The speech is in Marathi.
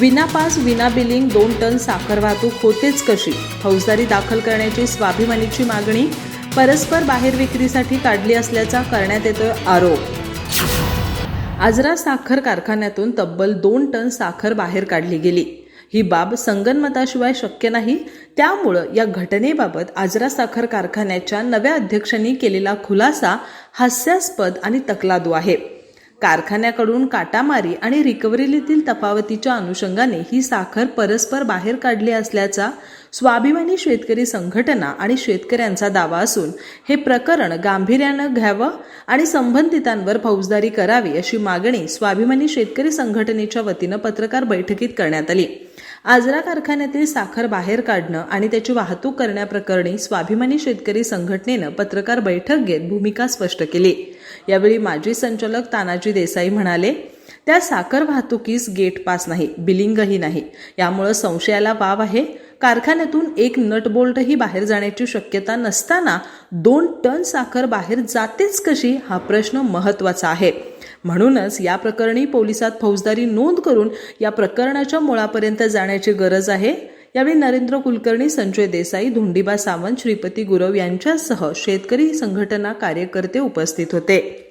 विनापास विना बिलिंग दोन टन साखर वाहतूक होतेच कशी? फौजदारी दाखल करण्याची स्वाभिमानीची मागणी परस्पर बाहेर विक्रीसाठी काढली असल्याचा करण्यात येतोय आरोप. आजरा साखर कारखान्यातून तब्बल दोन टन साखर बाहेर काढली गेली. ही बाब संगनमताशिवाय शक्य नाही. त्यामुळं या घटनेबाबत आजरा साखर कारखान्याच्या नव्या अध्यक्षांनी केलेला खुलासा हास्यास्पद आणि तकलादू आहे. कारखान्याकडून काटामारी आणि रिकव्हरीतील तफावतीच्या अनुषंगाने ही साखर परस्पर बाहेर काढली असल्याचा स्वाभिमानी शेतकरी संघटना आणि शेतकऱ्यांचा दावा असून हे प्रकरण गांभीर्यानं घ्यावं आणि संबंधितांवर फौजदारी करावी अशी मागणी स्वाभिमानी शेतकरी संघटनेच्या वतीनं पत्रकार बैठकीत करण्यात आली. आजरा कारखान्यातील साखर बाहेर काढणं आणि त्याची वाहतूक करण्याप्रकरणी स्वाभिमानी शेतकरी संघटनेनं पत्रकार बैठक घेत भूमिका स्पष्ट केली. यावेळी माजी संचालक तानाजी देसाई म्हणाले त्या साखर वाहतुकीस गेट पास नाही बिलिंगही नाही. यामुळं संशयाला वाव आहे. कारखान्यातून एक नटबोल्टही बाहेर जाण्याची शक्यता नसताना दोन टन साखर बाहेर जातेच कशी हा प्रश्न महत्त्वाचा आहे. म्हणूनच या प्रकरणी पोलिसात फौजदारी नोंद करून या प्रकरणाच्या मुळापर्यंत जाण्याची गरज आहे. यावेळी नरेंद्र कुलकर्णी संजय देसाई धोंडीबा सावंत श्रीपती गुरव यांच्यासह शेतकरी संघटना कार्यकर्ते उपस्थित होते.